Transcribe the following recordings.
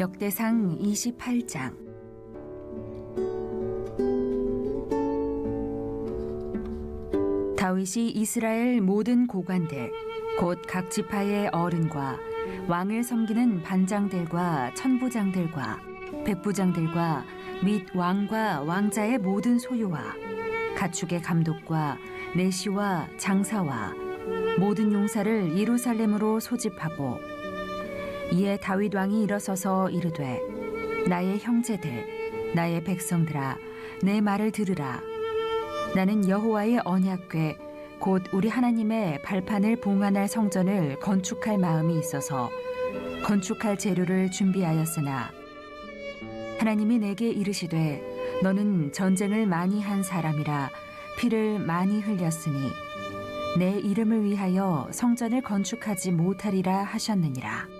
역대상 28장. 다윗이 이스라엘 모든 고관들 곧 각 지파의 어른과 왕을 섬기는 반장들과 천부장들과 백부장들과 및 왕과 왕자의 모든 소유와 가축의 감독과 내시와 장사와 모든 용사를 예루살렘으로 소집하고 이에 다윗 왕이 일어서서 이르되 나의 형제들 나의 백성들아 내 말을 들으라 나는 여호와의 언약궤 곧 우리 하나님의 발판을 봉안할 성전을 건축할 마음이 있어서 건축할 재료를 준비하였으나 하나님이 내게 이르시되 너는 전쟁을 많이 한 사람이라 피를 많이 흘렸으니 내 이름을 위하여 성전을 건축하지 못하리라 하셨느니라.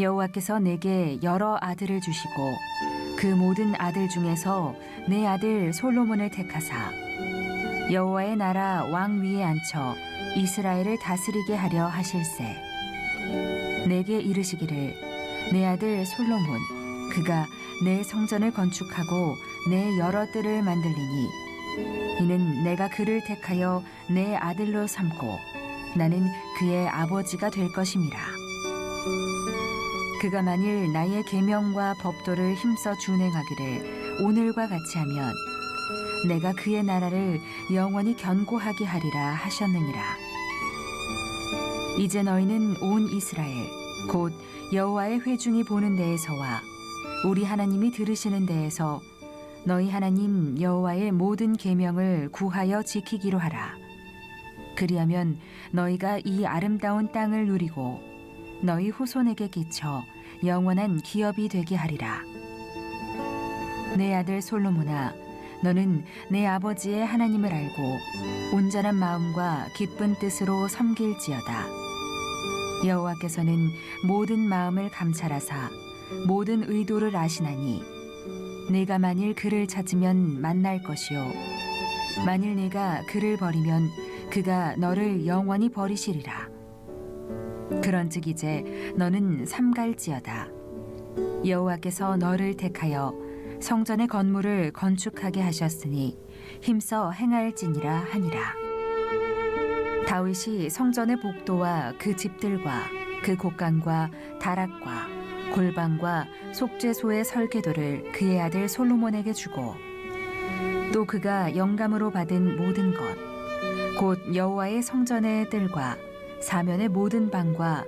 여호와께서 내게 여러 아들을 주시고 그 모든 아들 중에서 내 아들 솔로몬을 택하사. 여호와의 나라 왕 위에 앉혀 이스라엘을 다스리게 하려 하실세. 내게 이르시기를 내 아들 솔로몬 그가 내 성전을 건축하고 내 여러 뜰을 만들리니 이는 내가 그를 택하여 내 아들로 삼고 나는 그의 아버지가 될 것임이라 그가 만일 나의 계명과 법도를 힘써 준행하기를 오늘과 같이 하면 내가 그의 나라를 영원히 견고하게 하리라 하셨느니라 이제 너희는 온 이스라엘 곧 여호와의 회중이 보는 데에서와 우리 하나님이 들으시는 데에서 너희 하나님 여호와의 모든 계명을 구하여 지키기로 하라. 그리하면 너희가 이 아름다운 땅을 누리고 너희 후손에게 끼쳐 영원한 기업이 되게 하리라. 내 아들 솔로몬아, 너는 내 아버지의 하나님을 알고 온전한 마음과 기쁜 뜻으로 섬길지어다. 여호와께서는 모든 마음을 감찰하사 모든 의도를 아시나니 네가 만일 그를 찾으면 만날 것이요 만일 네가 그를 버리면 그가 너를 영원히 버리시리라 그런즉 이제 너는 삼갈지어다. 여호와께서 너를 택하여 성전의 건물을 건축하게 하셨으니 힘써 행할지니라 하니라. 다윗이 성전의 복도와 그 집들과 그 곡간과 다락과 골방과 속죄소의 설계도를 그의 아들 솔로몬에게 주고 또 그가 영감으로 받은 모든 것, 곧 여호와의 성전의 뜰과 사면의 모든 방과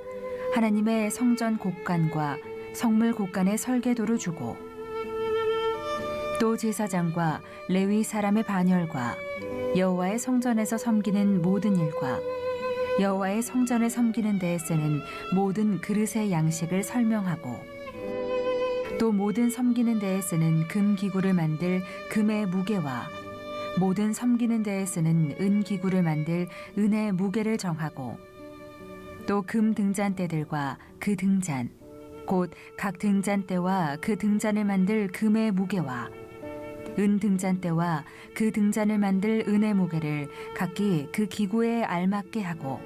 하나님의 성전 곡간과 성물 곡간의 설계도를 주고 또 제사장과 레위 사람의 반열과 여호와의 성전에서 섬기는 모든 일과 여호와의 성전을 섬기는 데에 쓰는 모든 그릇의 양식을 설명하고 또 모든 섬기는 데에 쓰는 금 기구를 만들 금의 무게와 모든 섬기는 데에 쓰는 은 기구를 만들 은의 무게를 정하고 또 금 등잔대들과 그 등잔 곧 각 등잔대와 그 등잔을 만들 금의 무게와 은 등잔대와 그 등잔을 만들 은의 무게를 각기 그 기구에 알맞게 하고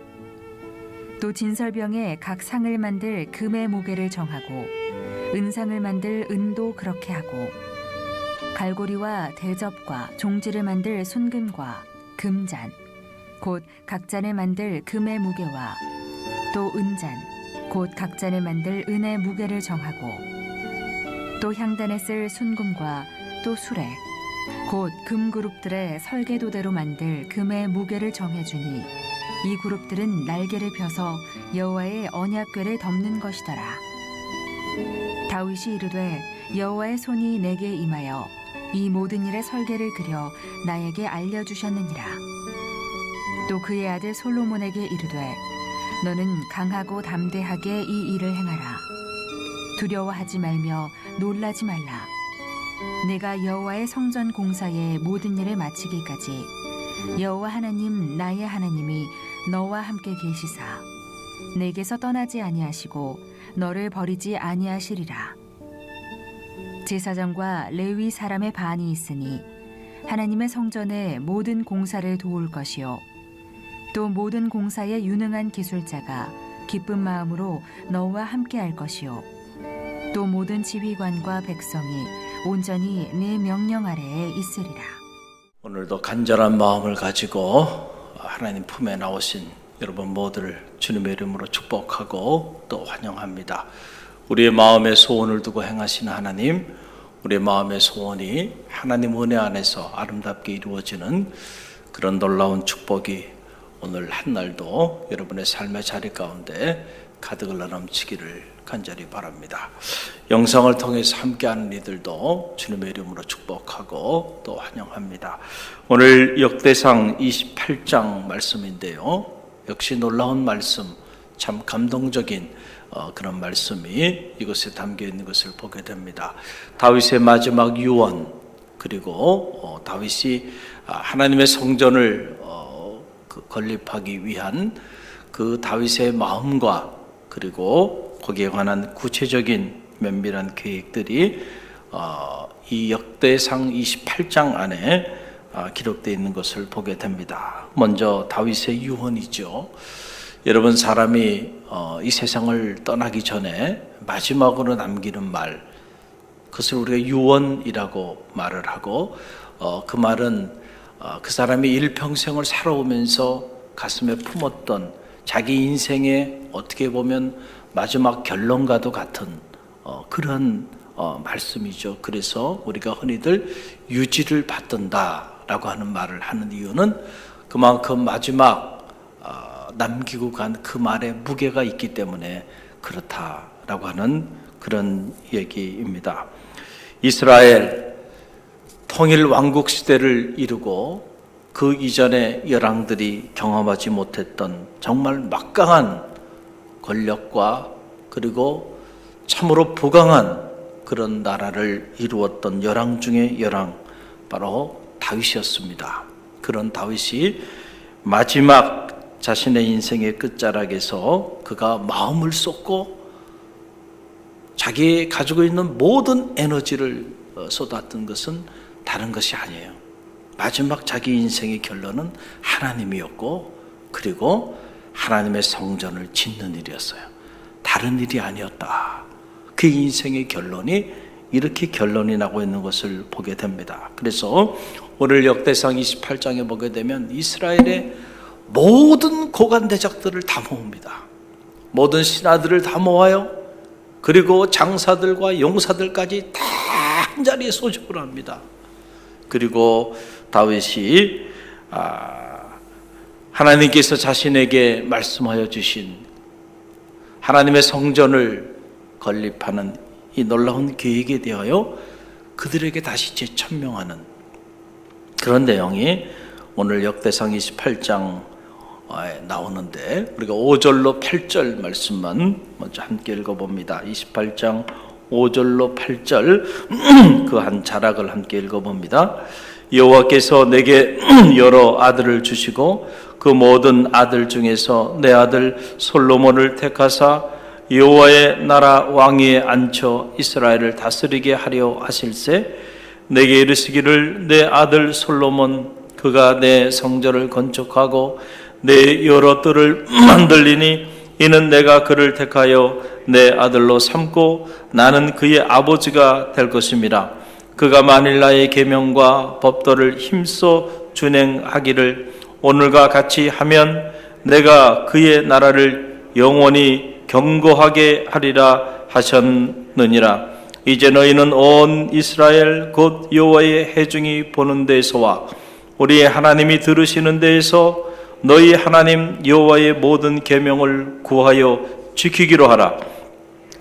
또 진설병에 각 상을 만들 금의 무게를 정하고 은상을 만들 은도 그렇게 하고 갈고리와 대접과 종지를 만들 순금과 금잔 곧 각잔을 만들 금의 무게와 또 은잔 곧 각잔을 만들 은의 무게를 정하고 또 향단에 쓸 순금과 또 수레 곧 금 그룹들의 설계도대로 만들 금의 무게를 정해주니 이 그룹들은 날개를 펴서 여호와의 언약궤를 덮는 것이더라. 다윗이 이르되 여호와의 손이 내게 임하여 이 모든 일의 설계를 그려 나에게 알려주셨느니라. 또 그의 아들 솔로몬에게 이르되 너는 강하고 담대하게 이 일을 행하라. 두려워하지 말며 놀라지 말라. 내가 여호와의 성전 공사의 모든 일을 마치기까지 여호와 하나님 나의 하나님이 너와 함께 계시사 내게서 떠나지 아니하시고 너를 버리지 아니하시리라 제사장과 레위 사람의 반이 있으니 하나님의 성전의 모든 공사를 도울 것이요 또 모든 공사에 유능한 기술자가 기쁜 마음으로 너와 함께 할 것이요 또 모든 지휘관과 백성이 온전히 내 명령 아래에 있으리라. 오늘도 간절한 마음을 가지고 하나님 품에 나오신 여러분 모두를 주님의 이름으로 축복하고 또 환영합니다. 우리의 마음의 소원을 두고 행하시는 하나님, 우리의 마음의 소원이 하나님 은혜 안에서 아름답게 이루어지는 그런 놀라운 축복이 오늘 한 날도 여러분의 삶의 자리 가운데 가득을 넘치기를 간절히 바랍니다. 영상을 통해서 함께하는 이들도 주님의 이름으로 축복하고 또 환영합니다. 오늘 역대상 28장 말씀인데요. 역시 놀라운 말씀, 참 감동적인 어, 그런 말씀이 이것에 담겨 있는 것을 보게 됩니다. 다윗의 마지막 유언 그리고 어, 다윗이 아, 하나님의 성전을 어, 그 건립하기 위한 그 다윗의 마음과 그리고 거기에 관한 구체적인 면밀한 계획들이 어, 이 역대상 28장 안에 아, 기록되어 있는 것을 보게 됩니다. 먼저 다윗의 유언이죠. 여러분 사람이 어, 이 세상을 떠나기 전에 마지막으로 남기는 말, 그것을 우리가 유언이라고 말을 하고 어, 그 말은 어, 그 사람이 일평생을 살아오면서 가슴에 품었던 자기 인생의 어떻게 보면 마지막 결론과도 같은 어, 그런 어, 말씀이죠. 그래서 우리가 흔히들 유지를 받든다라고 하는 말을 하는 이유는 그만큼 마지막 어, 남기고 간 그 말에 무게가 있기 때문에 그렇다라고 하는 그런 얘기입니다. 이스라엘 통일 왕국 시대를 이루고 그 이전의 열왕들이 경험하지 못했던 정말 막강한 권력과 그리고 참으로 부강한 그런 나라를 이루었던 열왕 중의 열왕 바로 다윗이었습니다. 그런 다윗이 마지막 자신의 인생의 끝자락에서 그가 마음을 쏟고 자기 가지고 있는 모든 에너지를 어, 쏟았던 것은 다른 것이 아니에요. 마지막 자기 인생의 결론은 하나님이었고 그리고 하나님의 성전을 짓는 일이었어요. 다른 일이 아니었다. 그 인생의 결론이 이렇게 결론이 나고 있는 것을 보게 됩니다. 그래서 오늘 역대상 28장에 보게 되면 이스라엘의 모든 고관 대적들을 다 모읍니다. 모든 신하들을 다 모아요. 그리고 장사들과 용사들까지 다 한 자리에 소집을 합니다. 그리고 다윗이 아, 하나님께서 자신에게 말씀하여 주신 하나님의 성전을 건립하는 이 놀라운 계획에 대하여 그들에게 다시 재천명하는 그런 내용이 오늘 역대상 28장 에 나오는데 우리가 5절로 8절 말씀만 먼저 함께 읽어봅니다. 28장 5절로 8절 그 한 자락을 함께 읽어봅니다. 여호와께서 내게 여러 아들을 주시고 그 모든 아들 중에서 내 아들 솔로몬을 택하사 여호와의 나라 왕위에 앉혀 이스라엘을 다스리게 하려 하실세 내게 이르시기를 내 아들 솔로몬 그가 내 성전을 건축하고 내 여러 뜰을 만들리니 이는 내가 그를 택하여 내 아들로 삼고 나는 그의 아버지가 될 것입니다. 그가 만일 나의 계명과 법도를 힘써 준행하기를 오늘과 같이 하면 내가 그의 나라를 영원히 경고하게 하리라 하셨느니라. 이제 너희는 온 이스라엘 곧 여호와의 해중이 보는 데서와 우리의 하나님이 들으시는 데에서 너희 하나님 여호와의 모든 계명을 구하여 지키기로 하라.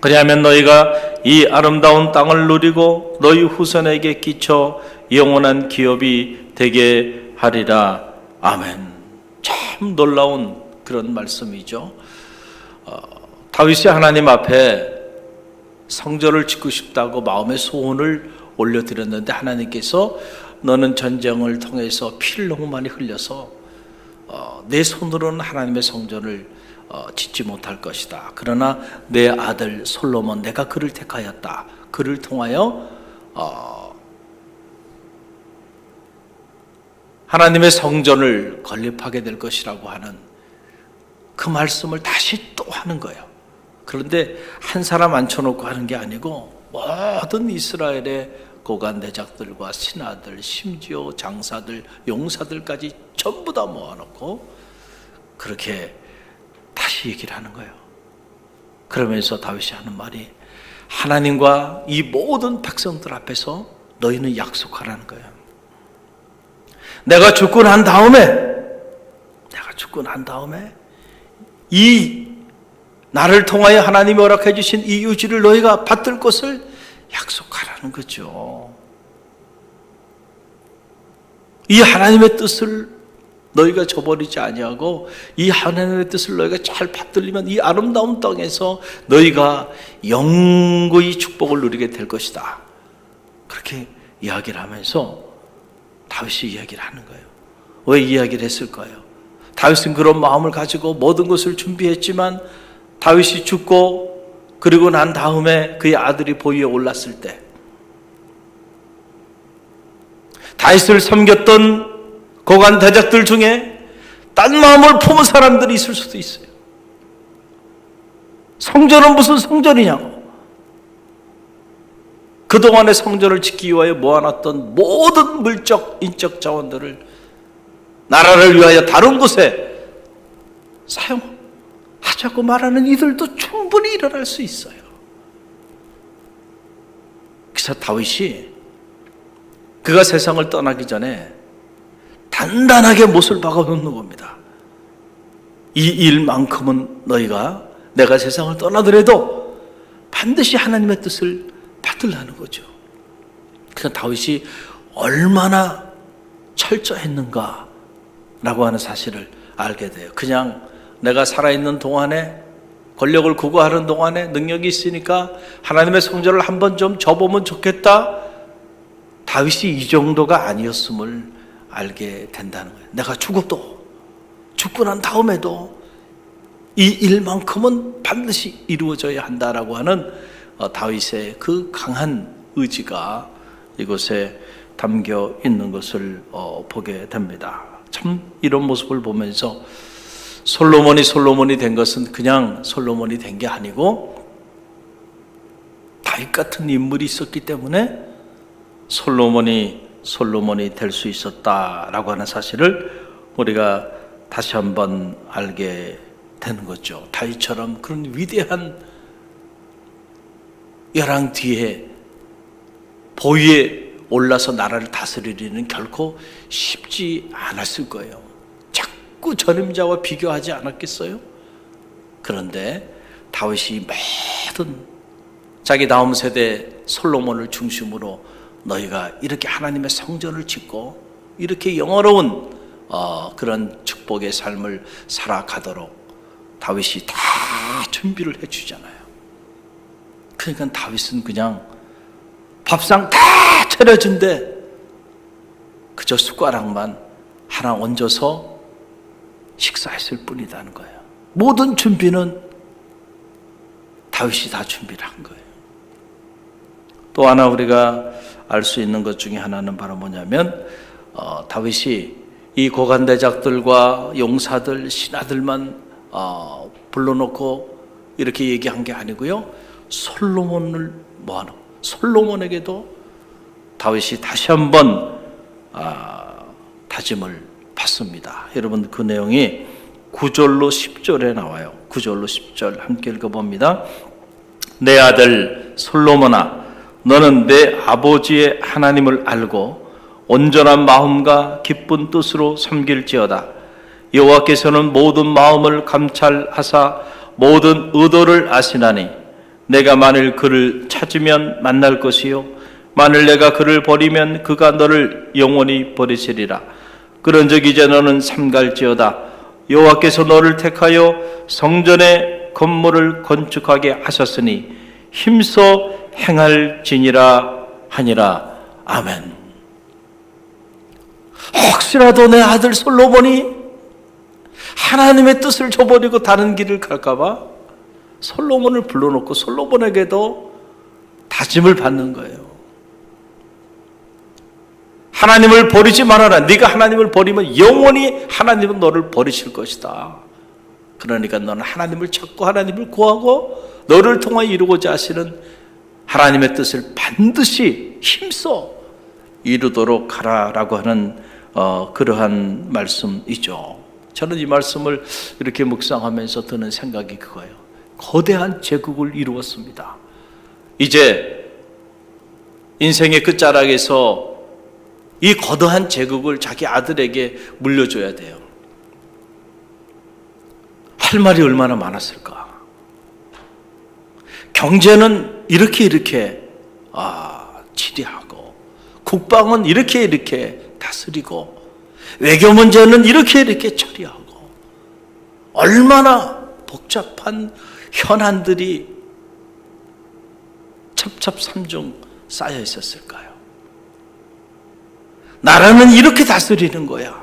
그리하면 너희가 이 아름다운 땅을 누리고 너희 후손에게 끼쳐 영원한 기업이 되게 하리라. 아멘. 참 놀라운 그런 말씀이죠. 어, 다윗이 하나님 앞에 성전을 짓고 싶다고 마음의 소원을 올려드렸는데 하나님께서 너는 전쟁을 통해서 피를 너무 많이 흘려서 어, 내 손으로는 하나님의 성전을 어, 짓지 못할 것이다. 그러나 내 아들 솔로몬 내가 그를 택하였다. 그를 통하여 어, 하나님의 성전을 건립하게 될 것이라고 하는 그 말씀을 다시 또 하는 거예요. 그런데 한 사람 앉혀놓고 하는 게 아니고 모든 이스라엘의 고관 대작들과 신하들, 심지어 장사들, 용사들까지 전부 다 모아놓고 그렇게 다시 얘기를 하는 거예요. 그러면서 다윗이 하는 말이 하나님과 이 모든 백성들 앞에서 너희는 약속하라는 거예요. 내가 죽고 난 다음에 내가 죽고 난 다음에 이 나를 통하여 하나님이 허락해 주신 이 유지를 너희가 받들 것을 약속하라는 거죠. 이 하나님의 뜻을 너희가 저버리지 아니하고 이 하나님의 뜻을 너희가 잘 받들리면 이 아름다운 땅에서 너희가 영구히 축복을 누리게 될 것이다. 그렇게 이야기를 하면서 다윗이 이야기를 하는 거예요. 왜 이야기를 했을까요? 다윗은 그런 마음을 가지고 모든 것을 준비했지만 다윗이 죽고 그리고 난 다음에 그의 아들이 보위에 올랐을 때 다윗을 섬겼던 고관 대작들 중에 딴 마음을 품은 사람들이 있을 수도 있어요. 성전은 무슨 성전이냐고. 그동안의 성전을 지키기 위하여 모아놨던 모든 물적, 인적 자원들을 나라를 위하여 다른 곳에 사용하자고 말하는 이들도 충 분히 일어날 수 있어요. 그래서 다윗이 그가 세상을 떠나기 전에 단단하게 못을 박아 놓는 겁니다. 이 일만큼은 너희가 내가 세상을 떠나더라도 반드시 하나님의 뜻을 받으려는 거죠. 그러니까 다윗이 얼마나 철저했는가 라고 하는 사실을 알게 돼요. 그냥 내가 살아있는 동안에 권력을 구가하는 동안에 능력이 있으니까 하나님의 성전을 한번 좀 접으면 좋겠다. 다윗이 이 정도가 아니었음을 알게 된다는 거예요. 내가 죽어도 죽고 난 다음에도 이 일만큼은 반드시 이루어져야 한다라고 하는 어, 다윗의 그 강한 의지가 이곳에 담겨 있는 것을 어, 보게 됩니다. 참 이런 모습을 보면서 솔로몬이 솔로몬이 된 것은 그냥 솔로몬이 된 게 아니고 다윗 같은 인물이 있었기 때문에 솔로몬이 솔로몬이 될 수 있었다라고 하는 사실을 우리가 다시 한번 알게 되는 거죠. 다윗처럼 그런 위대한 열왕 뒤에 보위에 올라서 나라를 다스리기는 결코 쉽지 않았을 거예요. 자꾸 전임자와 비교하지 않았겠어요? 그런데 다윗이 모든 자기 다음 세대 솔로몬을 중심으로 너희가 이렇게 하나님의 성전을 짓고 이렇게 영어로운 어, 그런 축복의 삶을 살아가도록 다윗이 다 준비를 해주잖아요. 그러니까 다윗은 그냥 밥상 다 차려준데 그저 숟가락만 하나 얹어서 식사했을 뿐이라는 거예요. 모든 준비는 다윗이 다 준비를 한 거예요. 또 하나 우리가 알 수 있는 것 중에 하나는 바로 뭐냐면 어, 다윗이 이 고관대작들과 용사들, 신하들만 어, 불러놓고 이렇게 얘기한 게 아니고요. 솔로몬을 모아놓고 솔로몬에게도 다윗이 다시 한번 아, 다짐을 받습니다. 여러분 그 내용이 9절로 10절에 나와요. 9절로 10절 함께 읽어봅니다. 내 아들 솔로몬아 너는 내 아버지의 하나님을 알고 온전한 마음과 기쁜 뜻으로 섬길지어다. 여호와께서는 모든 마음을 감찰하사 모든 의도를 아시나니 내가 만일 그를 찾으면 만날 것이요 만일 내가 그를 버리면 그가 너를 영원히 버리시리라. 그런즉 이제 너는 삼갈지어다. 여호와께서 너를 택하여 성전의 건물을 건축하게 하셨으니 힘써 행할지니라 하니라. 아멘. 혹시라도 내 아들 솔로몬이 하나님의 뜻을 저버리고 다른 길을 갈까봐 솔로몬을 불러놓고 솔로몬에게도 다짐을 받는 거예요. 하나님을 버리지 말아라. 네가 하나님을 버리면 영원히 하나님은 너를 버리실 것이다. 그러니까 너는 하나님을 찾고 하나님을 구하고 너를 통하여 이루고자 하시는 하나님의 뜻을 반드시 힘써 이루도록 하라라고 하는 어, 그러한 말씀이죠. 저는 이 말씀을 이렇게 묵상하면서 드는 생각이 그거예요. 거대한 제국을 이루었습니다. 이제 인생의 끝자락에서 이 거대한 제국을 자기 아들에게 물려줘야 돼요. 할 말이 얼마나 많았을까? 경제는 이렇게 이렇게 아, 지리하고 국방은 이렇게 이렇게 다스리고 외교 문제는 이렇게 이렇게 처리하고 얼마나 복잡한 현안들이 첩첩삼중 쌓여 있었을까요? 나라는 이렇게 다스리는 거야.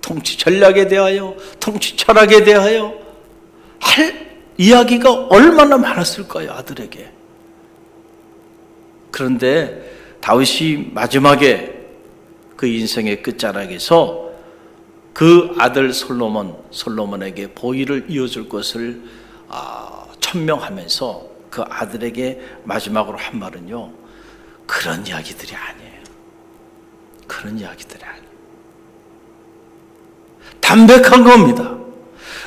통치 전략에 대하여, 통치 철학에 대하여 할 이야기가 얼마나 많았을까요, 아들에게. 그런데 다윗이 마지막에 그 인생의 끝자락에서 그 아들 솔로몬, 솔로몬에게 보위를 이어줄 것을 아, 천명하면서 그 아들에게 마지막으로 한 말은요, 그런 이야기들이 아니에요. 그런 이야기들이 아니에요. 담백한 겁니다.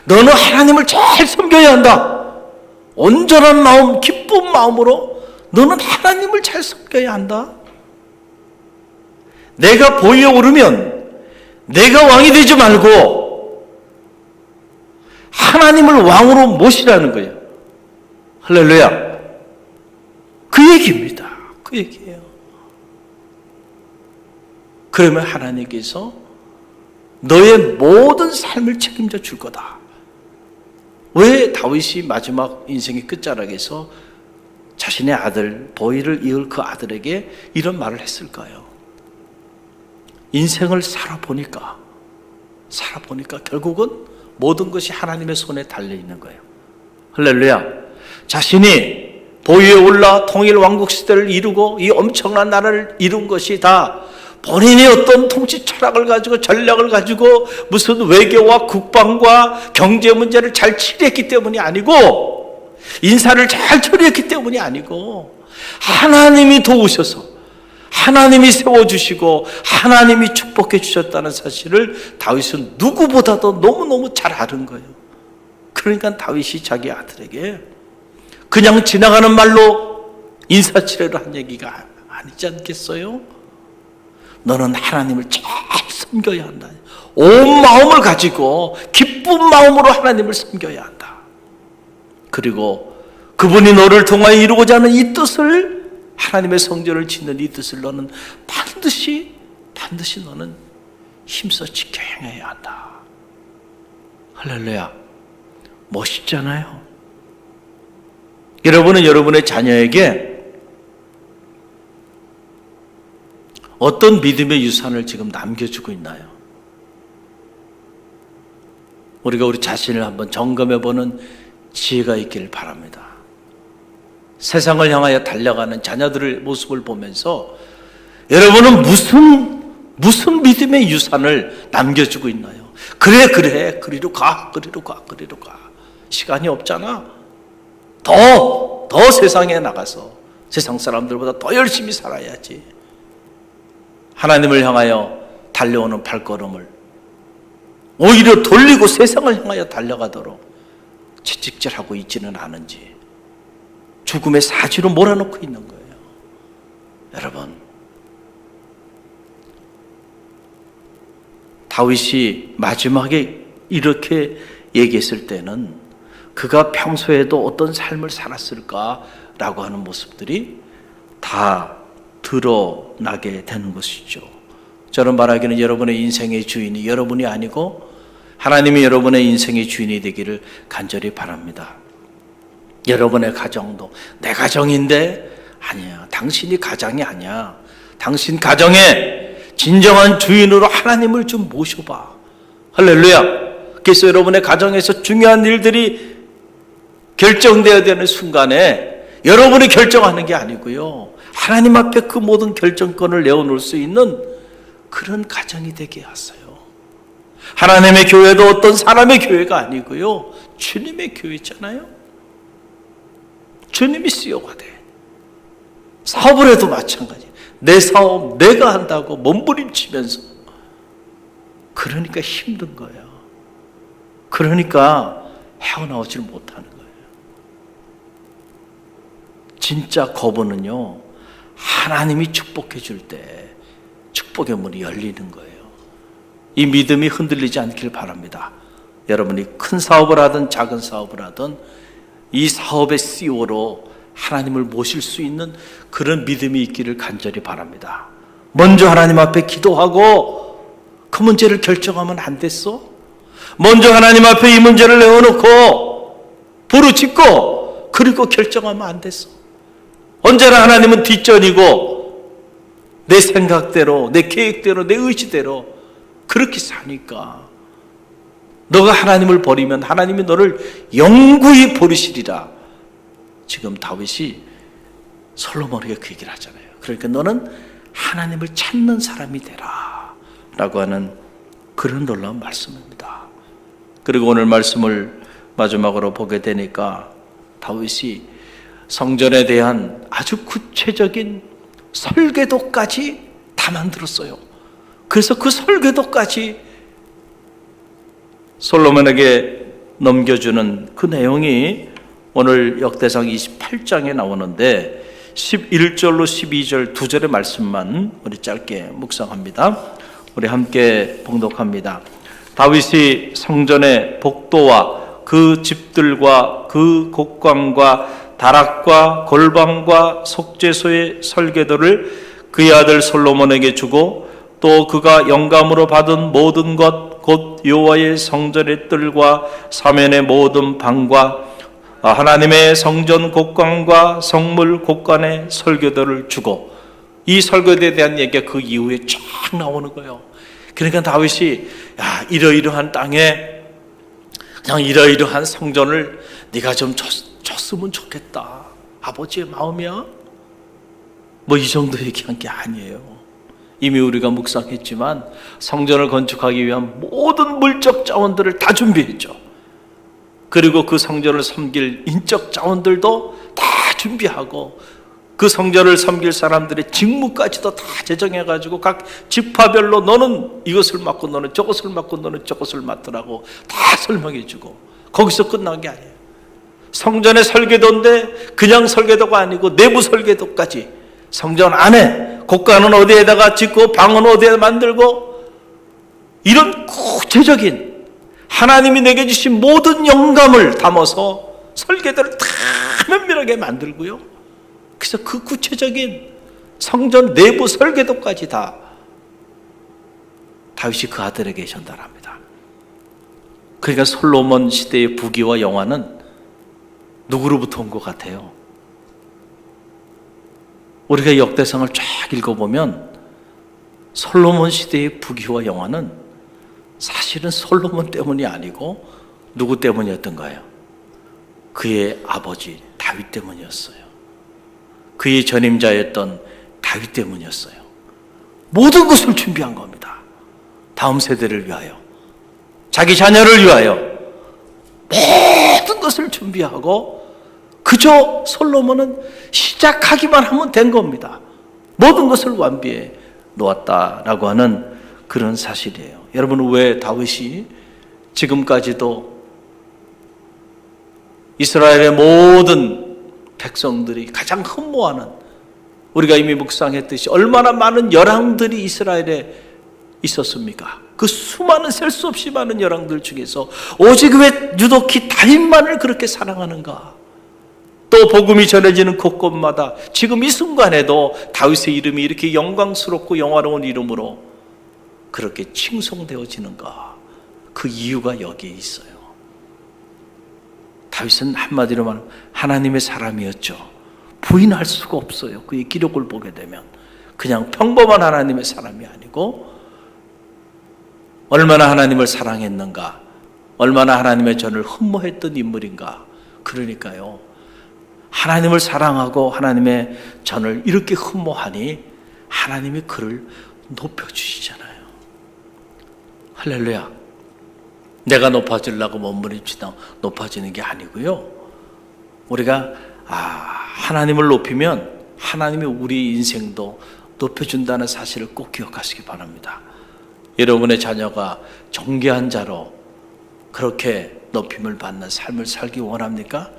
너는 하나님을 잘 섬겨야 한다. 온전한 마음, 기쁜 마음으로 너는 하나님을 잘 섬겨야 한다. 내가 보위에 오르면 내가 왕이 되지 말고 하나님을 왕으로 모시라는 거예요. 할렐루야. 그 얘기입니다. 그 얘기예요. 그러면 하나님께서 너의 모든 삶을 책임져 줄 거다. 왜 다윗이 마지막 인생의 끝자락에서 자신의 아들 보이를 이을 그 아들에게 이런 말을 했을까요? 인생을 살아보니까 살아보니까 결국은 모든 것이 하나님의 손에 달려 있는 거예요. 할렐루야. 자신이 보위에 올라 통일 왕국 시대를 이루고 이 엄청난 나라를 이룬 것이 다 본인이 어떤 통치 철학을 가지고 전략을 가지고 무슨 외교와 국방과 경제 문제를 잘 처리했기 때문이 아니고 인사를 잘 처리했기 때문이 아니고 하나님이 도우셔서 하나님이 세워주시고 하나님이 축복해 주셨다는 사실을 다윗은 누구보다도 너무너무 잘 아는 거예요. 그러니까 다윗이 자기 아들에게 그냥 지나가는 말로 인사치레로 한 얘기가 아니지 않겠어요? 너는 하나님을 잘 섬겨야 한다. 온 마음을 가지고 기쁜 마음으로 하나님을 섬겨야 한다. 그리고 그분이 너를 통하여 이루고자 하는 이 뜻을 하나님의 성전을 짓는 이 뜻을 너는 반드시 반드시 너는 힘써 지켜 행해야 한다. 할렐루야. 멋있잖아요. 여러분은 여러분의 자녀에게 어떤 믿음의 유산을 지금 남겨주고 있나요? 우리가 우리 자신을 한번 점검해 보는 지혜가 있기를 바랍니다. 세상을 향하여 달려가는 자녀들의 모습을 보면서 여러분은 무슨 무슨 믿음의 유산을 남겨주고 있나요? 그래 그래 그리로 가 그리로 가 그리로 가 시간이 없잖아. 더더 세상에 나가서 세상 사람들보다 더 열심히 살아야지. 하나님을 향하여 달려오는 발걸음을 오히려 돌리고 세상을 향하여 달려가도록 채찍질하고 있지는 않은지 죽음의 사지로 몰아넣고 있는 거예요. 여러분, 다윗이 마지막에 이렇게 얘기했을 때는 그가 평소에도 어떤 삶을 살았을까라고 하는 모습들이 다 드러나게 되는 것이죠. 저는 말하기는 여러분의 인생의 주인이 여러분이 아니고 하나님이 여러분의 인생의 주인이 되기를 간절히 바랍니다. 여러분의 가정도 내 가정인데 아니야. 당신이 가장이 아니야. 당신 가정에 진정한 주인으로 하나님을 좀 모셔봐. 할렐루야. 그래서 여러분의 가정에서 중요한 일들이 결정되어야 되는 순간에 여러분이 결정하는 게 아니고요. 하나님 앞에 그 모든 결정권을 내어놓을 수 있는 그런 가정이 되게 하세요. 하나님의 교회도 어떤 사람의 교회가 아니고요. 주님의 교회잖아요. 주님이 쓰여가 돼. 사업을 해도 마찬가지. 내 사업 내가 한다고 몸부림치면서 그러니까 힘든 거예요. 그러니까 헤어나오질 못하는 거예요. 진짜 거부는요. 하나님이 축복해 줄 때 축복의 문이 열리는 거예요. 이 믿음이 흔들리지 않길 바랍니다. 여러분이 큰 사업을 하든 작은 사업을 하든 이 사업의 CEO로 하나님을 모실 수 있는 그런 믿음이 있기를 간절히 바랍니다. 먼저 하나님 앞에 기도하고 그 문제를 결정하면 안 됐어? 먼저 하나님 앞에 이 문제를 내어놓고 부르짖고 그리고 결정하면 안 됐어. 언제나 하나님은 뒷전이고 내 생각대로 내 계획대로 내 의지대로 그렇게 사니까 너가 하나님을 버리면 하나님이 너를 영구히 버리시리라. 지금 다윗이 솔로몬에게 그 얘기를 하잖아요. 그러니까 너는 하나님을 찾는 사람이 되라. 라고 하는 그런 놀라운 말씀입니다. 그리고 오늘 말씀을 마지막으로 보게 되니까 다윗이 성전에 대한 아주 구체적인 설계도까지 다 만들었어요. 그래서 그 설계도까지 솔로몬에게 넘겨주는 그 내용이 오늘 역대상 28장에 나오는데 11절로 12절 두 절의 말씀만 우리 짧게 묵상합니다. 우리 함께 봉독합니다. 다윗이 성전의 복도와 그 집들과 그 곡관과 다락과 골방과 속죄소의 설계도를 그의 아들 솔로몬에게 주고 또 그가 영감으로 받은 모든 것 곧 여호와의 성전의 뜰과 사면의 모든 방과 하나님의 성전 곡관과 성물 곡관의 설계도를 주고 이 설계도에 대한 얘기가 그 이후에 쫙 나오는 거예요. 그러니까 다윗이 야 이러이러한 땅에 그냥 이러이러한 성전을 네가 좀 줬, 줬으면 좋겠다. 아버지의 마음이야. 뭐 이 정도 얘기한 게 아니에요. 이미 우리가 묵상했지만 성전을 건축하기 위한 모든 물적 자원들을 다 준비했죠. 그리고 그 성전을 섬길 인적 자원들도 다 준비하고 그 성전을 섬길 사람들의 직무까지도 다 제정해가지고 각 지파별로 너는 이것을 맡고 너는 저것을 맡고 너는 저것을 맡으라고 다 설명해주고 거기서 끝난 게 아니에요. 성전의 설계도인데 그냥 설계도가 아니고 내부 설계도까지 성전 안에 곡간은 어디에다가 짓고 방은 어디에 만들고 이런 구체적인 하나님이 내게 주신 모든 영감을 담아서 설계도를 다 면밀하게 만들고요. 그래서 그 구체적인 성전 내부 설계도까지 다 다윗이 그 아들에게 전달합니다. 그러니까 솔로몬 시대의 부귀와 영화는 누구로부터 온 것 같아요? 우리가 역대상을 쫙 읽어보면 솔로몬 시대의 부귀와 영화는 사실은 솔로몬 때문이 아니고 누구 때문이었던가요? 그의 아버지 다윗 때문이었어요. 그의 전임자였던 다윗 때문이었어요. 모든 것을 준비한 겁니다. 다음 세대를 위하여, 자기 자녀를 위하여 것을 준비하고 그저 솔로몬은 시작하기만 하면 된 겁니다. 모든 것을 완비해 놓았다라고 하는 그런 사실이에요. 여러분 왜 다윗이 지금까지도 이스라엘의 모든 백성들이 가장 흠모하는 우리가 이미 묵상했듯이 얼마나 많은 열왕들이 이스라엘에 있었습니까? 그 수많은 셀 수 없이 많은 열왕들 중에서 오직 왜 유독히 다윗만을 그렇게 사랑하는가? 또 복음이 전해지는 곳곳마다 지금 이 순간에도 다윗의 이름이 이렇게 영광스럽고 영화로운 이름으로 그렇게 칭송되어지는가? 그 이유가 여기에 있어요. 다윗은 한마디로 말하면 하나님의 사람이었죠. 부인할 수가 없어요. 그의 기록을 보게 되면. 그냥 평범한 하나님의 사람이 아니고 얼마나 하나님을 사랑했는가, 얼마나 하나님의 전을 흠모했던 인물인가. 그러니까요. 하나님을 사랑하고 하나님의 전을 이렇게 흠모하니 하나님이 그를 높여주시잖아요. 할렐루야. 내가 높아지려고 몸부림치다 높아지는 게 아니고요. 우리가 아, 하나님을 높이면 하나님이 우리 인생도 높여준다는 사실을 꼭 기억하시기 바랍니다. 여러분의 자녀가 정결한 자로 그렇게 높임을 받는 삶을 살기 원합니까?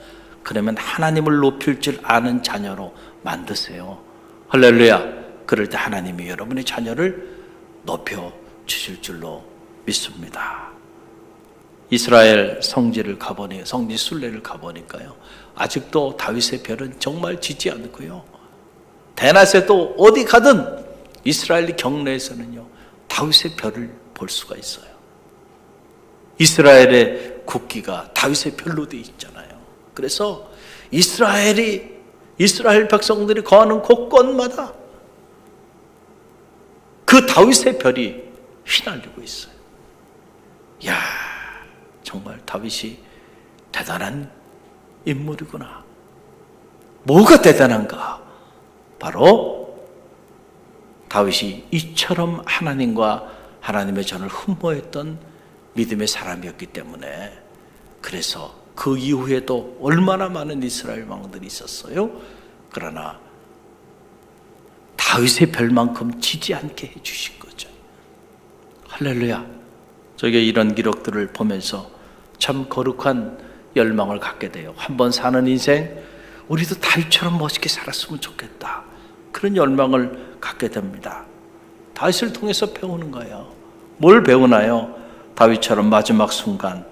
그러면 하나님을 높일 줄 아는 자녀로 만드세요. 할렐루야. 그럴 때 하나님이 여러분의 자녀를 높여 주실 줄로 믿습니다. 이스라엘 성지를 가보니 성지 순례를 가보니까요. 아직도 다윗의 별은 정말 지지 않고요. 대낮에 또 어디 가든 이스라엘 경내에서는요. 다윗의 별을 볼 수가 있어요. 이스라엘의 국기가 다윗의 별로 돼 있잖아요. 그래서 이스라엘이 이스라엘 백성들이 거하는 곳곳마다 그 다윗의 별이 휘날리고 있어요. 야, 정말 다윗이 대단한 인물이구나. 뭐가 대단한가? 바로 다윗이 이처럼 하나님과 하나님의 전을 흠모했던 믿음의 사람이었기 때문에 그래서 그 이후에도 얼마나 많은 이스라엘 왕들이 있었어요. 그러나 다윗의 별만큼 지지 않게 해 주신 거죠. 할렐루야. 저게 이런 기록들을 보면서 참 거룩한 열망을 갖게 돼요. 한 번 사는 인생, 우리도 다윗처럼 멋있게 살았으면 좋겠다. 그런 열망을 갖게 됩니다. 다윗을 통해서 배우는 거예요. 뭘 배우나요? 다윗처럼 마지막 순간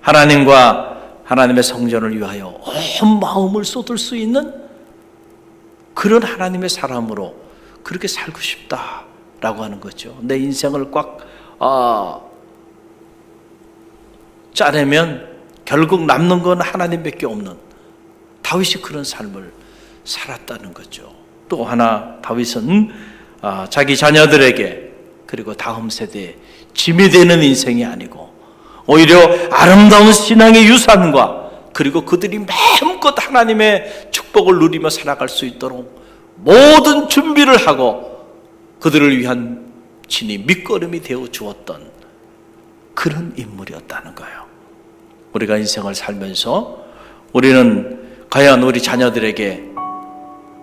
하나님과 하나님의 성전을 위하여 온 마음을 쏟을 수 있는 그런 하나님의 사람으로 그렇게 살고 싶다라고 하는 거죠. 내 인생을 꽉 아, 짜내면 결국 남는 건 하나님밖에 없는 다윗이 그런 삶을 살았다는 거죠. 또 하나 다윗은 아, 자기 자녀들에게 그리고 다음 세대에 짐이 되는 인생이 아니고 오히려 아름다운 신앙의 유산과 그리고 그들이 마음껏 하나님의 축복을 누리며 살아갈 수 있도록 모든 준비를 하고 그들을 위한 진이 밑거름이 되어 주었던 그런 인물이었다는 거예요. 우리가 인생을 살면서 우리는 과연 우리 자녀들에게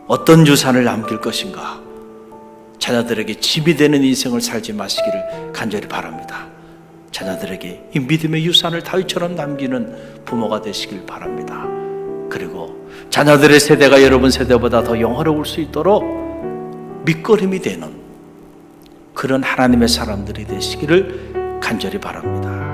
어떤 유산을 남길 것인가? 자녀들에게 짐이 되는 인생을 살지 마시기를 간절히 바랍니다. 자녀들에게 이 믿음의 유산을 다윗처럼 남기는 부모가 되시길 바랍니다. 그리고 자녀들의 세대가 여러분 세대보다 더 영화로울 수 있도록 밑거름이 되는 그런 하나님의 사람들이 되시기를 간절히 바랍니다.